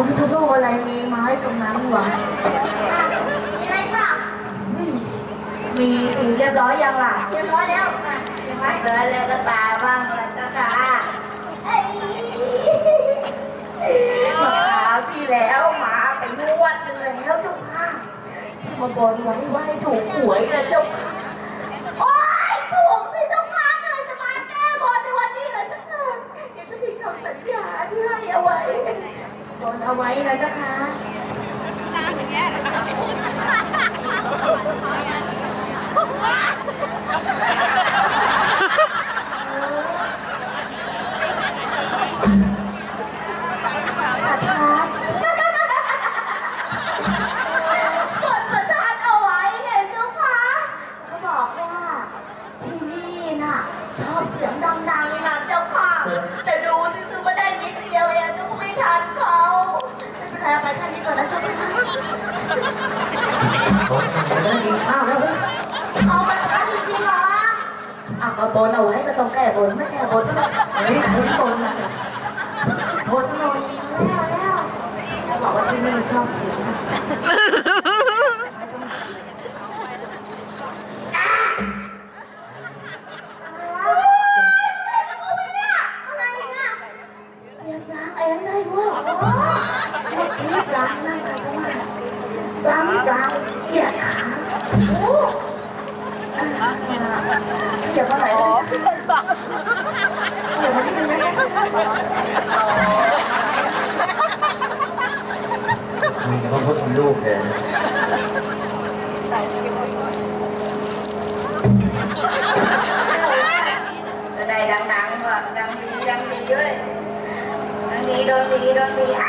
ระพุทธรูปอะไรมีไม้ตรงนั้นวะมีอะไรเปล่ามีสีเรียบร้อยยังล่ะ เรียบร้อยแล้วอะเห็นไหมเดินเลยก็ตาบ้างละเจ้าค่ะเอ้ยเมื่อคราวที่แล้วหมาไปนวดนึงแล้วเจ้าค่ะมาบนไว้ว่าให้ถูกหวยนะเจ้าค่ะ โอ๊ยถูกสิเจ้าค่ะก็เลยจะมาแก้บนในวันนี้เหรอเจ้าค่ะเดี๋ยวจะมีคำสัญญาที่ให้เอาไว้ บน เอาไว้นะเจ้าคะกดประทานเอาไว้ไงเจ้าค่ะเขาบอกว่าที่นี่น่ะชอบเสียงดังๆนะเจ้าค่ะ เป็นไปท่นี้ก่อนนะเจ้าค่ะจะได้กินข้าวแล้วเฮ้ยเอามาทานจริงๆเหรออะก็บนเอาไว้ก็ต้องแก้บนไม่แก้บนก็ต้องเฮ้ยบนบนนะบนหน่อยแล้วแล้วบอกว่าที่นี่ชอบเสียง เดี๋ยวมาที่นึงนะคะมีพระพุทธรูปเลยจะได้ดังๆก่อนดังดีดังดีด้วยดังดีโดนดีโดนดีอะ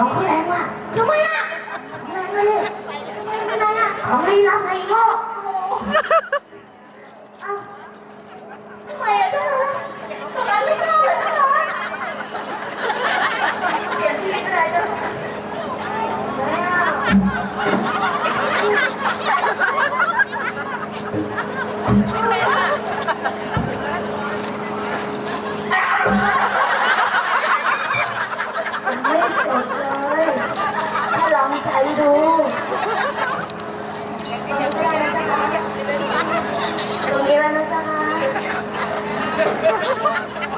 ของเขาแรงว่ะทำไมอะของแรงเลยทำไมอะของลี้ลับไงโง่เอ้าทำไมอะเจ้าคะทำไมไม่ชอบเลยเจ้าคะเปลี่ยนที่ก็ได้เจ้า Ha ha ha ha!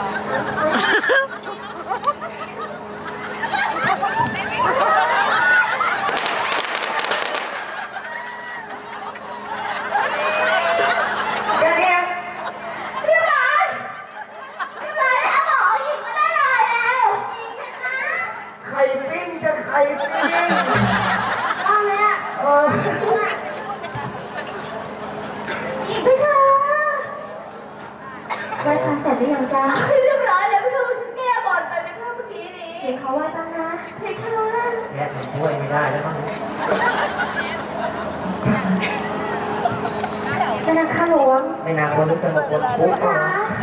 ไหว้พระเสร็จหรือยังจ๊ะเรียบร้อยแล้วพี่เธอฉันแก้บอลไปเป็นข้าเมื่อกี้นี้เห็นเขาไหว้ตั้งนะเพคะแกะมันช่วยไม่ได้แล้วมั้งแม่นางข้าหลวงไม่นานคนนึกจะมาคนคุกเขานะ